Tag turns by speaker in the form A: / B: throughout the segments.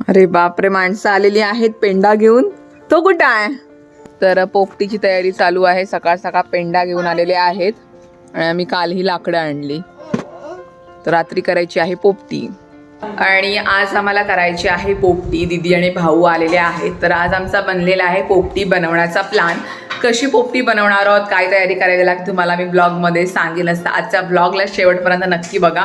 A: अरे बापरे माणसं आलेली आहेत पेंडा घेऊन. तो कुठं आहे? तर पोपटीची तयारी चालू आहे. सकाळ सकाळ पेंडा घेऊन आलेले आहेत. आणि आम्ही कालही लाकडं आणली. तर रात्री करायची आहे पोपटी. आणि आज आम्हाला करायची आहे पोपटी. दिदी आणि भाऊ आलेले आहेत. तर आज आमचा बनलेला आहे पोपटी बनवण्याचा प्लॅन कशी पोपटी बनवणार आहोत? काय तयारी करावी लागते? तुम्हाला मी ब्लॉगमध्ये सांगेनच तर आजच्या ब्लॉगला शेवटपर्यंत नक्की बघा.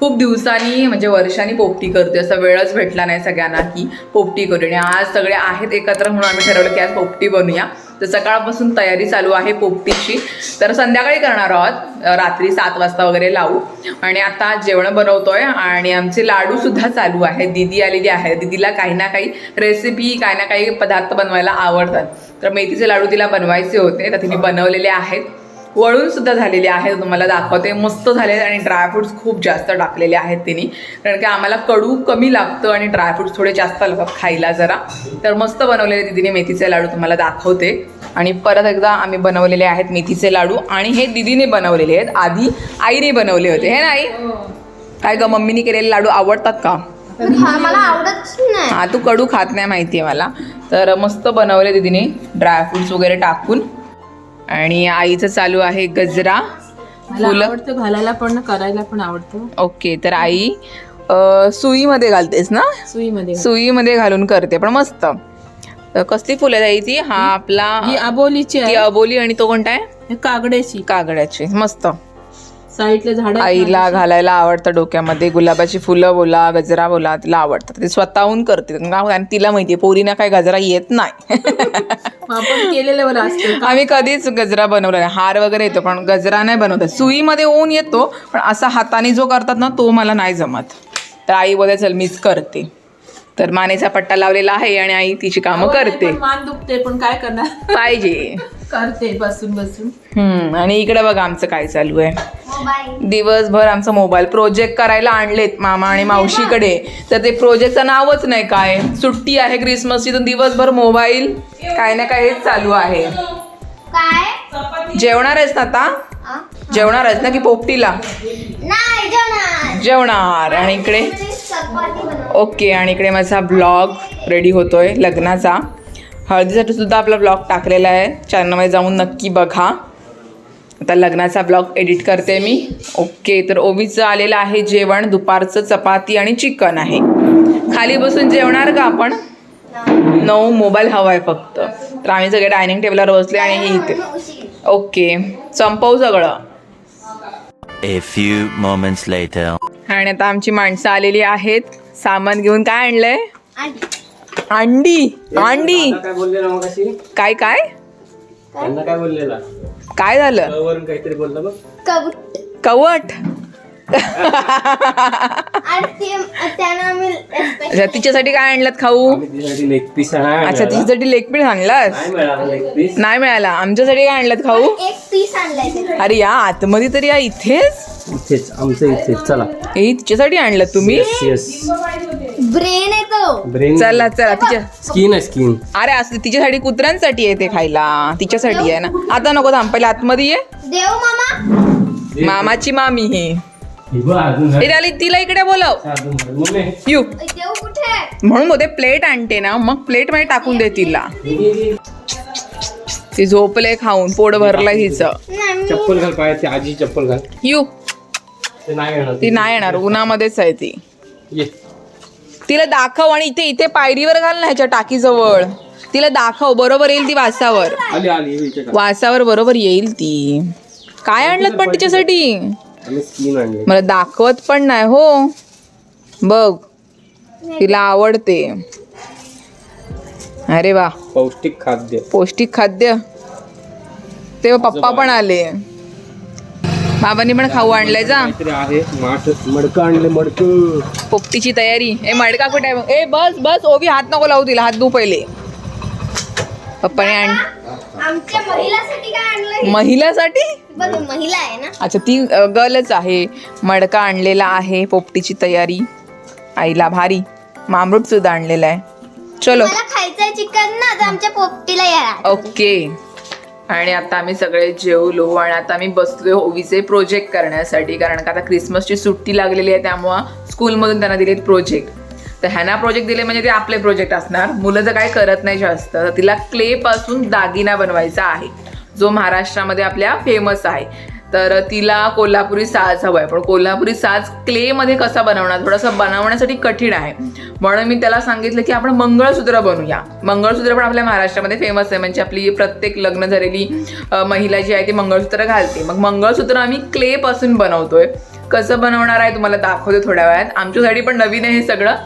A: खूप दिवसांनी म्हणजे वर्षांनी पोपटी करते. असा वेळच भेटला नाही सगळ्यांना की पोपटी करू. आणि आज सगळे आहेत एकत्र म्हणून आम्ही ठरवलं की आज पोपटी बनवूया तर सकाळपासून तयारी चालू आहे पोपटीची. तर संध्याकाळी करणार आहोत. रात्री सात वाजता वगैरे लावू. आणि आता जेवण बनवतोय. आणि आमचे लाडू सुद्धा चालू आहे दिदी आलेली आहे. दिदीला काही ना काही रेसिपी काही ना काही पदार्थ बनवायला आवडतात. तर मेथीचे लाडू तिला बनवायचे होते. तर तिने बनवलेले आहेत. वळून सुद्धा झालेले आहेत तुम्हाला दाखवते. मस्त झाले आणि ड्रायफ्रुट्स खूप जास्त टाकलेले आहेत तिने. कारण की आम्हाला कडू कमी लागतं आणि ड्रायफ्रुट्स थोडे जास्त लागतात खायला जरा. तर मस्त बनवलेले दिदीने मेथीचे लाडू तुम्हाला दाखवते. आणि परत एकदा आम्ही बनवलेले आहेत मेथीचे लाडू. आणि हे दिदीने बनवलेले आहेत. आधी आईने बनवले होते. हे ना आई? काय ग मम्मीने केलेले लाडू आवडतात का?
B: मला आवडत नाही.
A: हा तू कडू खात नाही माहिती आहे मला. तर मस्त बनवले दीदीने ड्रायफ्रुट्स वगैरे टाकून. आणि आईचं चालू आहे गजरा
C: मला
A: फुलं.
C: आवडतं घालायला पण करायला पण आवडतं.
A: ओके तर आई अ, सुईमध्ये घालतेस ना?
C: सुईमध्ये
A: सुईमध्ये घालून करते पण मस्त. तर कसली फुलं ताई ती? हा आपला
C: ही
A: ती
C: आहे.
A: अबोली आणि तो कोणता आहे?
C: हे कागड्याची.
A: कागडाची मस्त.
C: साईडला झाड
A: आईला घालायला आवडतं डोक्यामध्ये. गुलाबाची फुलं बोला गजरा बोला तिला आवडतं. ते स्वतःहून करते. कारण तिला माहितीये पोरीना काय गजरा येत नाही.
C: आपण असतं.
A: आम्ही कधीच गजरा बनवला नाही. हार वगैरे येतो पण गजरा नाही बनवत. सुईमध्ये ऊन येतो पण असा हाताने जो करतात ना तो मला नाही जमत. तर आई बोलते चल मीच करते. तर मानेचा पट्टा लावलेला आहे आणि आई तिची कामं करते.
C: पण मान दुखते पण काय करणार?
A: पाहिजे.
C: करते बसून बसून.
A: हम्म आणि इकडे बघा आमचं काय चालू आहे.
B: मोबाईल
A: दिवसभर आमचा मोबाईल प्रोजेक्ट करायला आणलेत मामा आणि मावशीकडे. तर ते प्रोजेक्टचं नावच नाही काय. सुट्टी आहे क्रिसमसची तर दिवसभर मोबाईल काय ना काय हेच चालू आहे.
B: काय?
A: जेवणार आहेस ना आता?
B: आ?
A: जेवणार आहेस ना की पोपटीला?
B: जेवणार.
A: आणि इकडे? ओके आणि इकडे माझा ब्लॉग रेडी होतोय लग्नाचा. हळदीसाठी सुद्धा आपला ब्लॉग टाकलेला आहे. चॅनलमध्ये जाऊन नक्की बघा. आता लग्नाचा ब्लॉग एडिट करते मी. ओके तर ओवीचं आलेलं आहे जेवण. दुपारचं चपाती आणि चिकन आहे. खाली बसून जेवणार का आपण? नऊ मोबाईल हवा आहे फक्त. तर आम्ही सगळे डायनिंग टेबलवर बसले आणि हे इथे. ओके संपवू सगळं.
D: A few moments later.
A: आणि आता आमची माणसं आलेली आहेत. सामान घेऊन काय आणलंय? अंडी. अंडी.
E: काय बोललेला मग अशी
A: काय? काय
E: त्यांना काय बोललेला?
A: काय झालं?
E: वरून काहीतरी बोलला बघ.
B: कबूट
A: कवट. अच्छा तिच्यासाठी काय आणलं खाऊ?
E: लेग पीस
A: अच्छा. तिच्यासाठी लेग पीस आणलास?
E: नाही मिळाला लेग पीस
A: नाही मिळाला. आमच्यासाठी काय आणलं खाऊ?
B: एक पीस आणलाय. ते.
A: अरे या आतमध्ये तरी या इथेच?
E: इथेच आमचं इथेच. चला.
A: हे तिच्यासाठी आणलं तुम्ही?
E: येस
B: ब्रेन आहे तो.
E: ब्रेन
A: चला चला तिच्या
E: स्किन आहे स्किन
A: अरे असं तिच्यासाठी कुत्र्यांसाठी आहे ते खायला. तिच्यासाठी आहे ना. आता नको थांब पहिले आतमध्ये ये.
B: देव मामा.
A: मामाची मामी ही. त्याला तिला इकडे बोलव. यू? म्हणून मध्ये प्लेट आणते ना मग प्लेटमध्ये टाकून दे तिला. ती झोपले खाऊन पोट
B: नाही मी-
E: चप्पल घाल पाय ती आजी चप्पल घाल.
A: यू.
E: ते नाही येणार
A: ती नाही येणार उन्हामध्येच आहे ती. तिला दाखव आणि इथे इथे पायरीवर घाल ना ह्याच्या टाकीजवळ. तिला दाखव बरोबर येईल ती वासावर.
E: आली आली हे.
A: वासावर बरोबर येईल ती. काय आणलं पण तिच्यासाठी मला दाखवत पण नाही हो. बघ तिला आवडते. अरे वा.
E: पौष्टिक खाद्य.
A: पौष्टिक खाद्य. तेव्हा पप्पा पण आले. बाबांनी पण खाऊ आणलंय जा.
E: मडकं आणले मडकं.
A: पोपटीची तयारी. ए मडका कुठे आहे? ए बस बस ओवी हात नको लावू तिला हात धू पहिले. पप्पाने आण
B: महिलासाठी महिला आहे ना.
A: अच्छा ती गर्लच आहे. मडका आणलेला आहे पोपटीची तयारी. आईला भारी. मामरूट सुद्धा आणलेला आहे. चलो.
B: मला खायचंय चिकन ना आमच्या पोपटीला या.
A: ओके. आणि आता आम्ही सगळे जेवलो आणि आता आम्ही बसलोय ओवीचे प्रोजेक्ट करण्यासाठी कारण का आता क्रिसमसची सुट्टी लागलेली आहे त्यामुळं स्कूलमधून त्यांना दिलेत प्रोजेक्ट तर ह्यांना प्रोजेक्ट दिले म्हणजे ते आपले प्रोजेक्ट असणार. मुलं जर काय करत नाही जास्त तर तिला क्ले पासून दागिना बनवायचा आहे जो महाराष्ट्रामध्ये आपल्या फेमस आहे. तर तिला कोल्हापुरी साज हवा आहे पण कोल्हापुरी साज क्लेमध्ये कसा बनवणार? थोडंसं बनवण्यासाठी कठीण आहे. म्हणून मी त्याला सांगितलं की आपण मंगळसूत्र बनवूया. मंगळसूत्र पण आपल्या महाराष्ट्रामध्ये फेमस आहे. म्हणजे आपली प्रत्येक लग्न झालेली महिला जी आहे ती मंगळसूत्र घालते. मग मंगळसूत्र आम्ही क्लेपासून बनवतोय. कसं बनवणार आहे तुम्हाला दाखवते थोड्या वेळात. आमच्यासाठी पण नवीन आहे हे सगळं.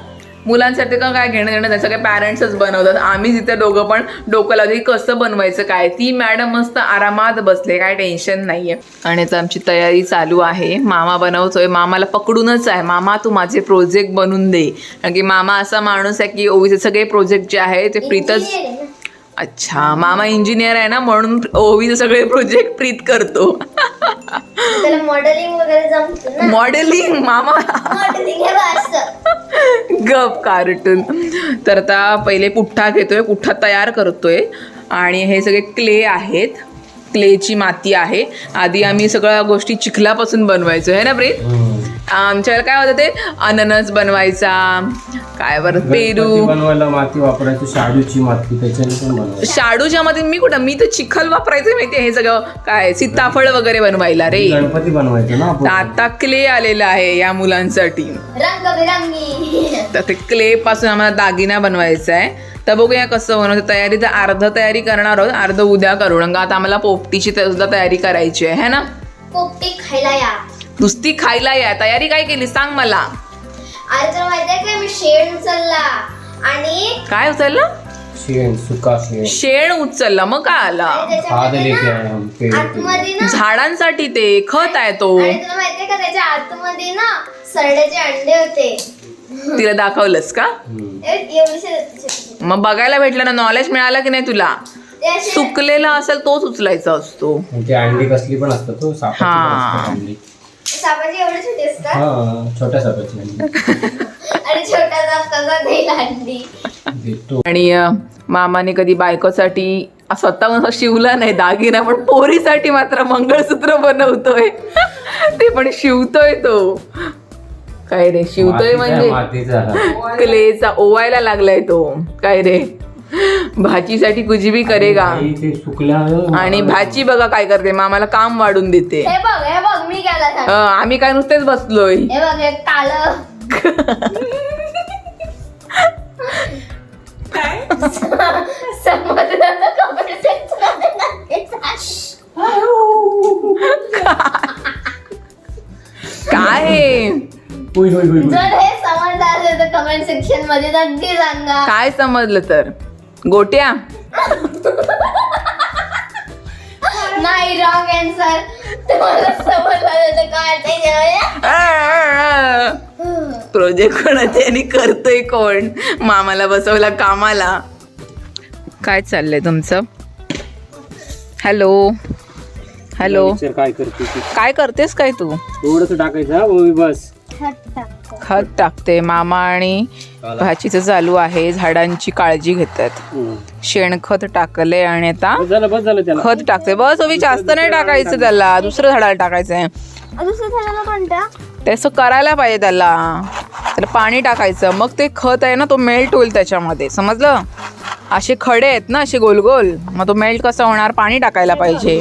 A: मुलांसाठी का काय घेणं देणं नाही. सगळे पॅरेंट्सच बनवतात. आम्ही तिथे दोघं पण डोकं लावतो की कसं बनवायचं काय? ती मॅडम मस्त आरामात बसले काय टेन्शन नाहीये. आणि आता आमची तयारी चालू आहे. मामा बनवतोय. मामाला पकडूनच आहे. मामा तू माझे प्रोजेक्ट बनवून दे. कारण की मामा असा माणूस आहे की ओवीचे सगळे प्रोजेक्ट जे आहे ते प्रीतच
B: आहे.
A: अच्छा मामा इंजिनियर आहे ना म्हणून ओवीचे सगळे प्रोजेक्ट प्रीत करतो.
B: मॉडेलिंग वगैरे
A: मॉडेलिंग मामा? गप कार्टून. तर आता पहिले पुठ्ठा घेतोय पुठ्ठा तयार करतोय. आणि हे सगळे क्ले आहेत. क्लेची माती आहे. आधी आम्ही सगळ्या गोष्टी चिखलापासून बनवायचो आहे ना प्रीत? आमच्याला काय होतं ते? अननस बनवायचा. काय बरं पेरू.
E: बनवायला माती वापरायची शाडूची माती त्याच्याने
A: शाडूच्या मध्ये मी कुठं? मी तर चिखल वापरायचं माहिती हे सगळं. काय सीताफळ वगैरे बनवायला रे.
E: गणपती बनवायचं ना
A: आता क्ले आलेला आहे या मुलांसाठी.
B: रंगबिरंगी.
A: तर ते क्ले पासून आम्हाला दागिना बनवायचा आहे. तर बघूया कसं बनवतं. तयारी तर अर्ध तयारी करणार आहोत. अर्ध उद्या करू. आता आम्हाला पोपटीची सुद्धा तयारी करायची आहे है ना?
B: पोपटी खायला या.
A: नुसती खायला या तयारी काय केली सांग मला.
B: अरे तुला माहितीये का मी शेण उचलला आणि
A: काय उचललं?
E: शेण सुका शेण.
A: शेण उचलला मग काय आला?
B: आणि
E: खाद
B: त्याच्यामध्ये
E: लेके
B: ना
E: आए हम पेड़ पे.
B: आतमध्ये ना
A: झाडांसाठी ते खत आहे तो.
B: आणि तुला माहितीये का त्याच्या आतमध्ये ना सरड्याचे अंडे होते.
A: तिला दाखवलंस का?
E: हम्म.
B: होते.
A: मग बघायला भेटलं ना नॉलेज मिळालं की नाही तुला?
B: ते असे
A: सुकलेला असेल तोच उचलायचा असतो.
E: आणि ती अंडी कसली पण असतात तो सापाची पण
A: हा.
E: असतात अंडी.
B: सापाचे एवढे छोटे असतात?
E: हा छोट्या सापाची अंडी
B: आणि छोटा साप कसा देईल अंडी
E: देतो
A: आणि अ, मामाने कधी बायकोसाठी स्वतःहून असं शिवला नाही दागिना पण पोरीसाठी मात्र मंगळसूत्र बनवतोय. ते पण शिवतोय तो. काय रे शिवतोय म्हणजे
E: मातीचा.
A: क्लेचा ओवायला लागलाय तो. काय रे? भाचीसाठी कुछ भी करेगा.
E: आई ते सुकल्या
A: आणि भाची बघा काय करते. मामाला काम वाढून देते.
B: हे बघ हे बघ मी गेला
A: अ, आम्ही काय नुसतेच बसलोय.
B: हे बघ हे काळ. समुद्राचं कपडे
A: काय आहे?
E: होय होय होय होय.
B: जर हे समजलं असेल तर कमेंट सेक्शनमध्ये नक्की सांगा.
A: काय समजलं तर? गोट्या.
B: नाही रॉंग आन्सर तुम्हाला समजलं काय
A: प्रोजेक्ट कोणाचे आणि करतोय कोण? मामाला बसवला कामाला. काय चाललंय तुमचं? हॅलो हॅलो
E: काय करते
A: काय करतेस काय तू?
E: थोडस टाकायचं हा बस.
A: खत टाकते. मामा आणि भाचीचं चालू आहे. झाडांची काळजी घेतात. शेणखत टाकलंय आणि आता
E: बस झालं बस झालं त्याला.
A: खत टाकते. बस ओवी जास्त नाही टाकायचं त्याला. दुसरं झाडाला टाकायचंय.
B: कोणत्या
A: तसं करायला पाहिजे त्याला. त्याला पाणी टाकायचं. मग ते खत आहे ना तो मेल्ट होईल त्याच्यामध्ये. समजलं? असे खडे आहेत ना असे गोल गोल मग तो मेल्ट कसं होणार? पाणी टाकायला पाहिजे.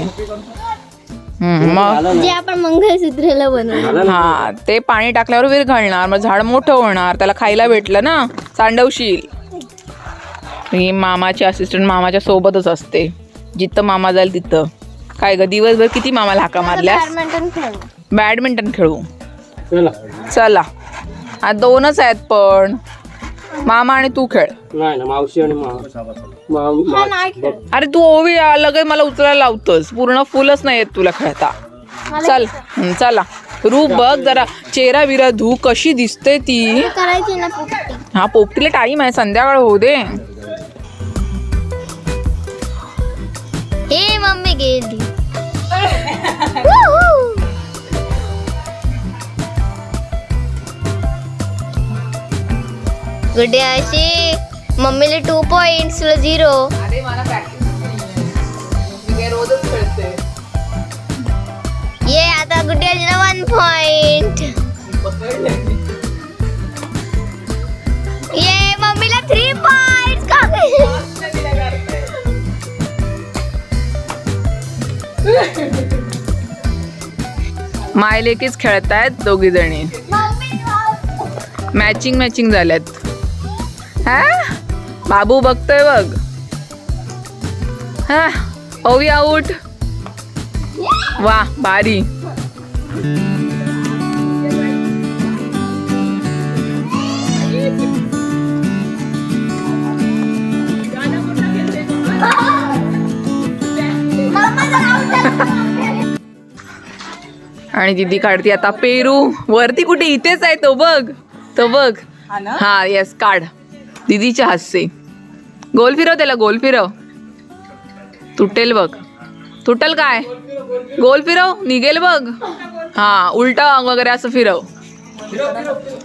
A: हम्म, मग?
B: जे आपण मंगळसूत्राला बनवू.
A: हा ते पाणी टाकल्यावर विरघळणार मग झाड मोठं होणार त्याला खायला भेटलं ना सांडवशील. ही मामाची असिस्टंट मामाच्या सोबतच असते. जिथं मामा जाईल तिथं. काय ग दिवसभर किती मामाला हाका मारल्यास?
B: बॅडमिंटन खेळू.
A: बॅडमिंटन खेळू.
E: चला.
A: चला. आज दोनच आहेत पण. मामा आणि तू खेळ.
E: नाही ना मावशी आणि मा- मा- मा- बघ.
A: अरे तू ओवी लगेच मला उचलायला लावतोस. पूर्ण फुलच नाही येत तुला खेळता. चल. हं, चला. रूप बघ जरा. चेहरा बिरा धू कशी दिसते ती?
B: करायची ना पोपटी.
A: हा पोपटीला टाईम आहे. संध्याकाळ होऊ दे.
B: हे मम्मी गेली. गुड्डे अशी मम्मीला टू पॉइंट तुला झिरो
A: अरे मला प्रॅक्टिस रोजच खेळते
B: ये आता गुड्डे वन पॉइंट थ्री पॉइंट
A: मायलेकीच खेळतायत दोघी जणी मॅचिंग मॅचिंग झाल्यात. हा? बाबू बघतोय बघ. हा ओवी आऊट वा भारी. आणि दीदी काढते आता पेरू. वरती कुठे इथेच आहे तो बघ. तो बघ. हा येस काढ. दीदीच्या हास्य गोल फिरव त्याला गोल फिरव. तुटेल बघ. तुटल काय? गोल फिरव निघेल बघ. हा उलटा वगैरे असं फिरव.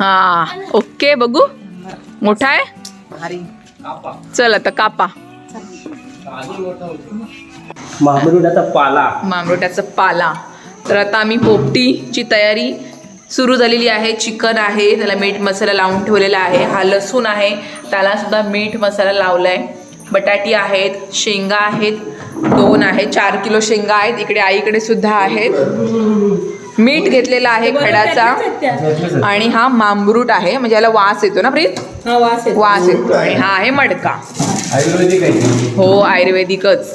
A: हा ओके बघू. मोठा आहे? चल आता कापा.
E: मामरुडाचा पाला.
A: मामरोट्याचा पाला. तर आता आम्ही पोपटीची तयारी सुरू झालेली आहे. चिकन आहे. त्याला मीठ मसाला लावून ठेवलेला आहे. हा लसूण आहे. त्याला सुद्धा मीठ मसाला लावलाय. बटाटी आहेत. शेंगा आहेत. दोन आहे चार किलो शेंगा आहेत. इकडे आईकडे सुद्धा आहेत. मीठ घेतलेला आहे खडाचा. आणि हा मामरूट आहे. म्हणजे याला वास येतो ना प्रीत?
C: हा वास येतो.
A: आणि हा आहे मडका.
E: आहे.
A: हो आयुर्वेदिकच.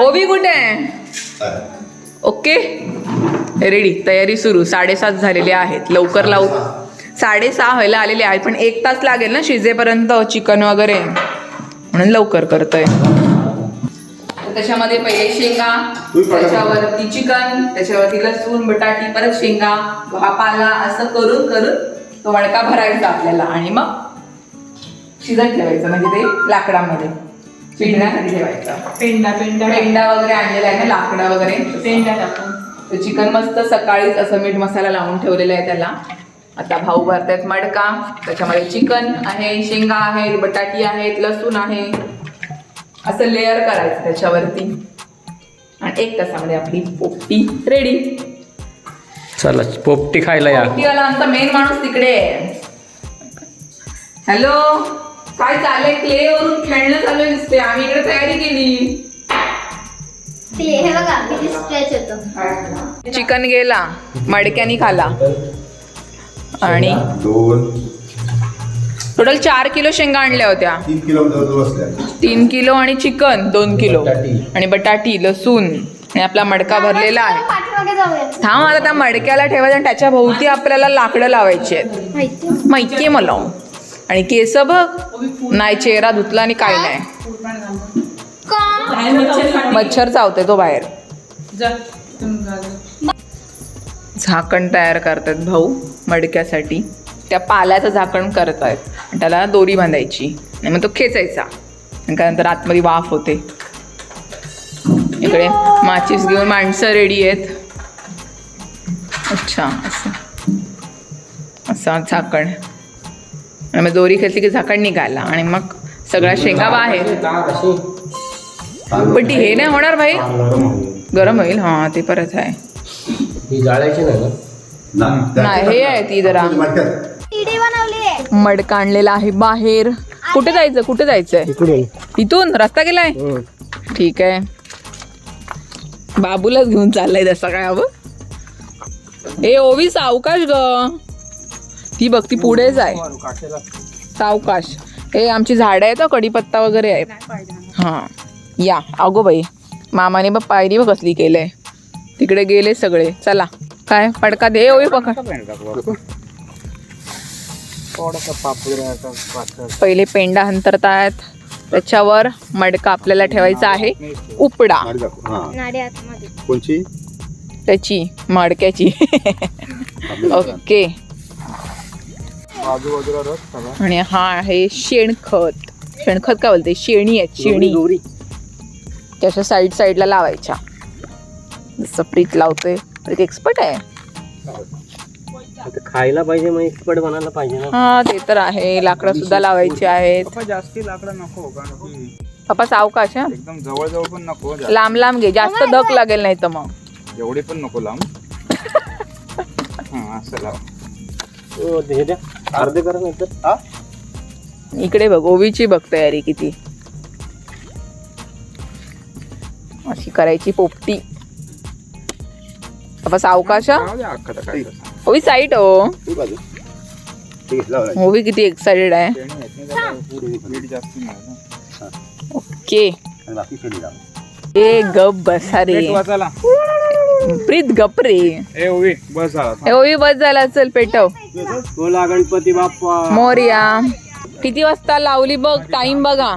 A: ओबी कुठे आहे? ओके? रेडी तयारी सुरू. साडेसात झालेले आहेत. लवकर लावू. साडेसहा व्हायला आलेले आहेत पण एक तास लागेल ना शिजेपर्यंत चिकन वगैरे. म्हणून लवकर करतोय. तर त्याच्यामध्ये पहिले शेंगा त्याच्यावरती चिकन त्याच्यावरती लसूण बटाटी परत शेंगा पाला असं करून करून तो मडका भरायचा आपल्याला. आणि मग शिजत ठेवायचं म्हणजे ते लाकडामध्ये चिडण्यासाठी ठेवायचं.
C: पेंडा पेंडा.
A: पेंडा वगैरे आणलेला आहे ना लाकडा वगैरे.
C: पेंडा टाकून.
A: तर चिकन मस्त सकाळीच असं मीठ मसाला लावून ठेवलेला आहे त्याला. आता भाऊ भरतायत मडका त्याच्यामध्ये चिकन आहे शेंगा आहेत बटाटी आहेत लसूण आहे. असं लेअर करायचं त्याच्यावरती. आणि एक तासामध्ये आपली पोपटी रेडी
E: चला पोपटी खायला या.
A: पोपटीवाला आमचा मेन माणूस तिकडे आहे. हॅलो काय चाललंय? क्ले वरून खेळणं चालू दिसते आम्ही इकडे तयारी केली.
B: हे बघा किती स्ट्रेच होतो.
A: चिकन गेला मडक्यानी खाला. आणि?
F: दोन.
A: टोटल चार किलो शेंगा आणल्या होत्या.
F: तीन असल्या
A: तीन किलो आणि चिकन दोन किलो. आणि बटाटी लसूण. आणि आपला मडका भरलेला आहे. थांब आता त्या मडक्याला ठेवायचं आणि त्याच्या भोवती आपल्याला लाकडं लावायची आहेत.
B: माहिती?
A: आहे मला. आणि केस बघ. नाही चेहरा धुतला आणि काय? नाही.
C: मच्छर
A: चावते तो बाहेर. झाकण तयार करतात भाऊ मडक्यासाठी. त्या पाल्याचं झाकण करतायत. आणि त्याला दोरी बांधायची. आणि मग तो खेचायचा. त्यानंतर आतमध्ये वाफ होते. इकडे माचीस घेऊन माणसं रेडी आहेत. अच्छा असं. असं झाकण. आणि मग दोरी खेचली की झाकण निघाला. आणि मग सगळ्या शेंगा बाहेर. पण ती हे नाही होणार भाई. गरम होईल. हां ते परत आहे.
E: ही जाळायची नाही ना?
A: नाही हे आहे ती जरा.
B: टीडी बनवली आहे.
A: मडका आणलेला आहे बाहेर. कुठे जायचं? कुठे जायचंय?
E: इकडून.
A: इथून? रस्ता गेलाय? ठीक आहे. बाबूलाच घेऊन चाललाय तसा काय हवं ए ओवी सावकाश ग. ती बघ ती पुढेच आहे. सावकाश. ए आमची झाडं आहेत कडीपत्ता वगैरे आहे हां. या. अगो बाई मामाने बघ पायरी बघ कसली केलंय. तिकडे गेले सगळे. चला. काय? पडका दे. ओवी पकड. पहिले पेंडा अंतरतायत त्याच्यावर मडका आपल्याला ठेवायचा आहे. उपडा.
F: कोणची?
A: त्याची. मडक्याची. ओके. आणि हा आहे शेणखत. शेणखत काय बोलते? शेणी आहे. शेणी. त्याच्या साईड साईडला लावायच्या. जसं प्रीत लावतोय. प्रीत एक्सपर्ट आहे.
E: खायला पाहिजे मग एक्सपर्ट बनायला पाहिजे ना.
A: हा ते तर आहे. लाकडं सुद्धा लावायची आहेत.
G: जास्ती लाकडं नको की
A: पप्पा सावकाश हा?
G: एकदम जवळ जवळ पण नको जा-
A: लांब लांब घे. जास्त धक लागेल नाही तर मग.
G: एवढी पण नको लांब. हा असं लाव.
E: हो, हे अर्धे करा नाही तर
A: इकडे बघ ओवीची बघ तयारी किती. अशी करायची पोपटी. आता सावकाशा. ओवी साईट हो ओवी किती एक्साइटेड आहे. ओके. ए गप बसा रे. प्रीत गप रे.
G: ए ओवी बस झाला
A: चल पेटव.
E: बोला गणपती बाप्पा.
A: मोर्या. किती वाजता लावली बघ टाइम बघा.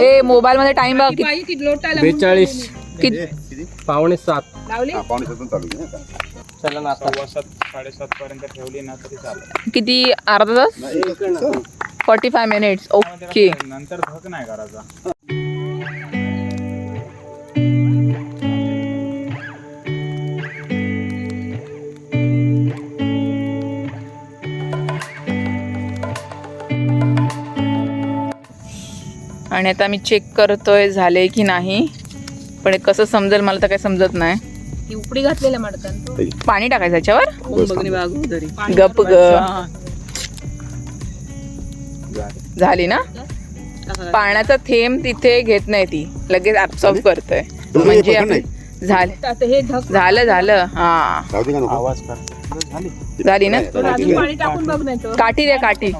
A: ए मोबाईल मध्ये टाइम बघा किती-
E: बेचाळीस.
A: किती
E: पावणे सात.
F: पावणे सातून चालू आहे ना.
E: चला नाश्ता
G: सव्वा सात साडेसात पर्यंत ठेवली ना तरी चालेल.
A: किती अर्धा तास? फॉर्टी फाय मिनिट्स ओके
G: नंतर धक नाही करायचा.
A: आणि आता मी चेक करतोय झाले की नाही. पण हे कसं समजेल मला तर काही समजत नाही.
C: उपडी घातलेल्या मडकान
A: पाणी टाकायचं याच्यावर?
C: बघणी
A: गप ग झाली ना? पाण्याचा थेंब तिथे घेत नाही ती. लगेच ऍब्सॉर्ब करतोय. म्हणजे. आपण- झालं.
C: आता हे
A: झालं झालं. हा.
F: राहू दे का नको?
E: आवाज कर.
G: बस झाली.
A: झाली ना?
C: अजून पाणी टाकून बघ नाही तर.
A: काठी द्या काठी.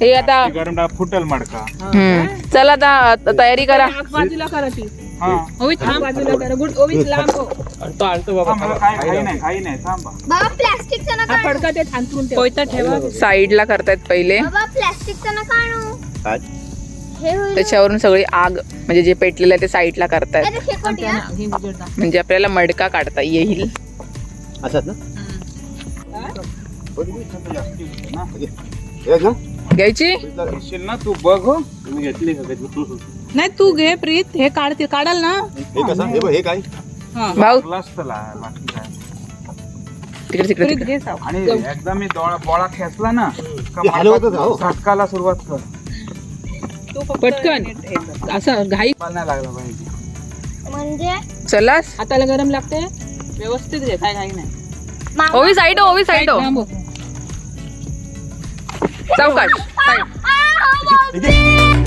A: हे आता
G: ती गरम डाळ फुटल मडका.
A: हम्म. चला आता तयारी करा.
C: आग बाजूला करा ती.
G: हा.
C: ओवी थांब. बाजूला करा. गुड. ओवी लांब हो.
E: आणतो आणतो बाबा
G: थांब, मला काय काही नाही काही नाही. थांबा
B: बाबा प्लॅस्टिकचं नका
C: हा फडका ते थांबून कोयता ठेवा.
A: साईडला करतायत पहिले.
B: बाबा प्लॅस्टिकचं नका आणू.
F: काय?
B: हे होईल.
A: त्याच्यावरून सगळी आग म्हणजे जे पेटलेलं आहे ते साईडला करतायत.
B: अरे शेकोटी हा.
C: हे उजेडदा.
A: म्हणजे आपल्याला मडका काढता येईल.
F: असंच ना? हे. ना.
A: घ्यायची?
G: ना तू बघ. हो
E: तुम्ही घेतली का कधी
C: नाही तू घे प्रीत. हे काढते काढाल ना.
F: हे कसं? हे बघ हे काय?
A: भाऊ.
G: ग्लास तर लाय, बाकी काय?
A: तिकडे तिकडे
C: प्रीत
A: तिकडे.
C: घे साव.
G: आणि एकदा मी डोळा बोळा खेचला ना का
F: ते हलवतच राहो.
G: झटकाला सुरुवात कर.
C: तू फक्त पटकन. असं घाई
G: मला नाही लागला पाहिजे
B: म्हणजे?
A: चलास?
C: हाताला गरम लागते? व्यवस्थित घे काय घाई नाही.
B: मामा.
A: ओवी साईड हो, ओवी साईड हो.
C: हो.
B: आ, हो, बापरे.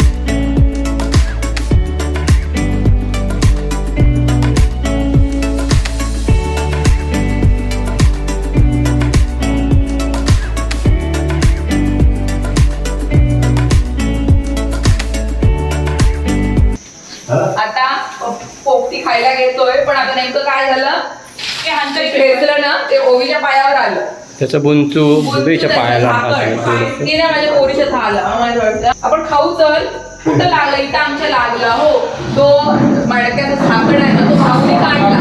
A: आता नेमकं काय झालं? ते खेचलं ना ते ओवीच्या पायावर आलं.
E: त्याचं बुंचू उभीच्या पायाला
A: ते ना माझ्या पोरीच्या मला वाटतं आपण खाऊ चल. कुठं लागलं? इथं आमच्या लागला. हो तो मडक्याचा झाकण आहे ना तो भाऊनी काढला.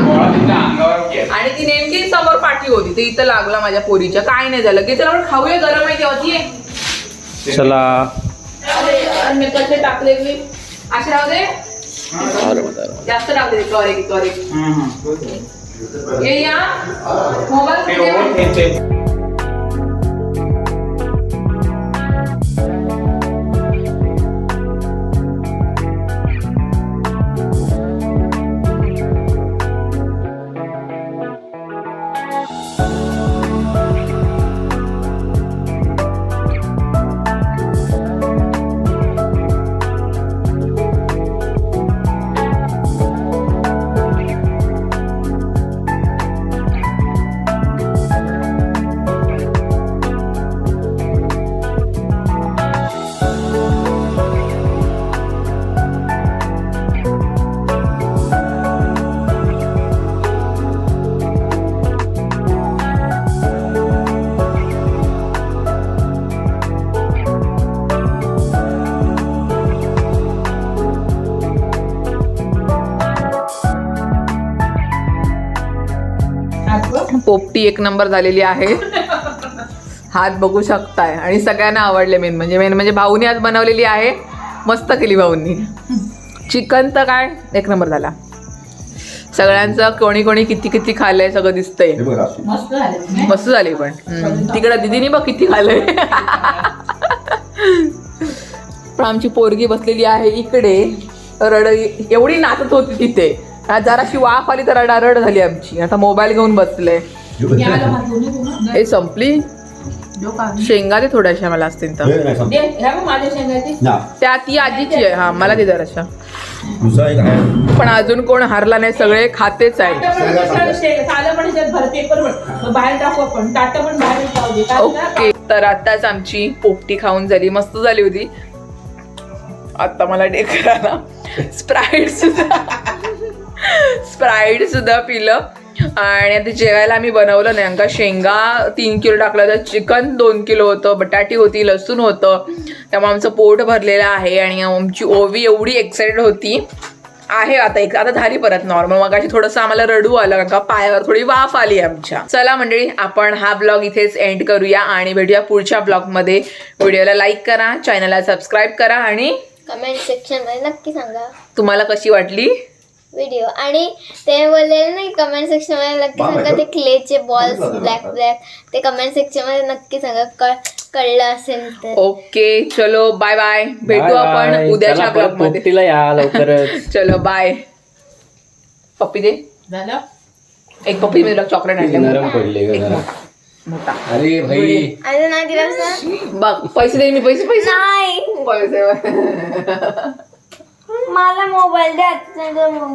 A: आणि ती नेमकी समोर पाठी होती. ते इथं लागला माझ्या पोरीच्या. काय नाही झालं. की चला आपण खाऊया गरम आहे तेव्हा. ती.
E: चला.
A: टाकले मी? असे राहू दे जास्त टाकले सॉरी सॉरी ये या. मोबाईल पोपटी एक नंबर झालेली आहे. हात बघू शकताय. आणि सगळ्यांना आवडले मेन म्हणजे मेन म्हणजे भाऊनी आज बनवलेली आहे. मस्त केली भाऊंनी. चिकन तर काय? एक नंबर झाला. सगळ्यांचं कोणी कोणी किती किती खाल्लंय सगळं दिसतंय. मस्त झाली पण. तिकडं दिदीने बघ किती खाल्लंय. पण आमची पोरगी बसलेली आहे इकडे. रड एवढी नाचत होती तिथे. आज जराशी वाफ आली तर रडारड झाली आमची. आता मोबाईल घेऊन बसले. हे संपली? शेंगा दे थोड्याशा मला असतील तर.
F: हे
A: त्या ती आजीची आहे. हा मला दे जराशा. पण अजून कोण हरला नाही सगळे खातेच आहे? ओके तर आताच आमची पोपटी खाऊन झाली. मस्त झाली होती. आता मला डेकराला स्प्राईट सुद्धा. स्प्राईट सुद्धा पिलं. आणि आता जेवायला आम्ही बनवलं नाही. का शेंगा तीन किलो टाकलं तर चिकन दोन किलो होतं बटाटी होती लसूण होतं. त्यामुळे आमचं पोट भरलेलं आहे आणि आमची ओवी एवढी एक्साइटेड होती. आहे आता एक आता झाली परत नॉर्मल मग अशी थोडंसं आम्हाला रडू आलं का पायावर थोडी वाफ आली आमच्या. चला मंडळी आपण हा ब्लॉग इथेच एंड करूया आणि भेटूया पुढच्या ब्लॉगमध्ये व्हिडिओला लाईक करा चॅनलला सबस्क्राईब करा आणि
B: कमेंट सेक्शनमध्ये नक्की सांगा.
A: तुम्हाला कशी वाटली?
B: व्हिडिओ आणि ते बोललेले नाही कमेंट सेक्शनमध्ये नक्की सांगा ते क्लेचे बॉल्स ब्लॅक ब्लॅक ते कमेंट सेक्शनमध्ये नक्की सांगा कळ कळलं असेल तर.
A: ओके चलो बाय बाय भेटू आपण उद्याच्या
E: ब्लॉगमध्ये या लवकरच.
A: चलो बाय पप्पी दे.
C: झालं?
A: एक पप्पी मी चॉकलेट आणले.
E: नरम पडले ग जरा.
A: मोठा.
E: अरे भाई.
B: अजून नाही दिला?
A: बघ पैसे दे मी पैसे पैसे.
B: नाही.
A: पैसे
B: मला मोबाईल द्या घेऊन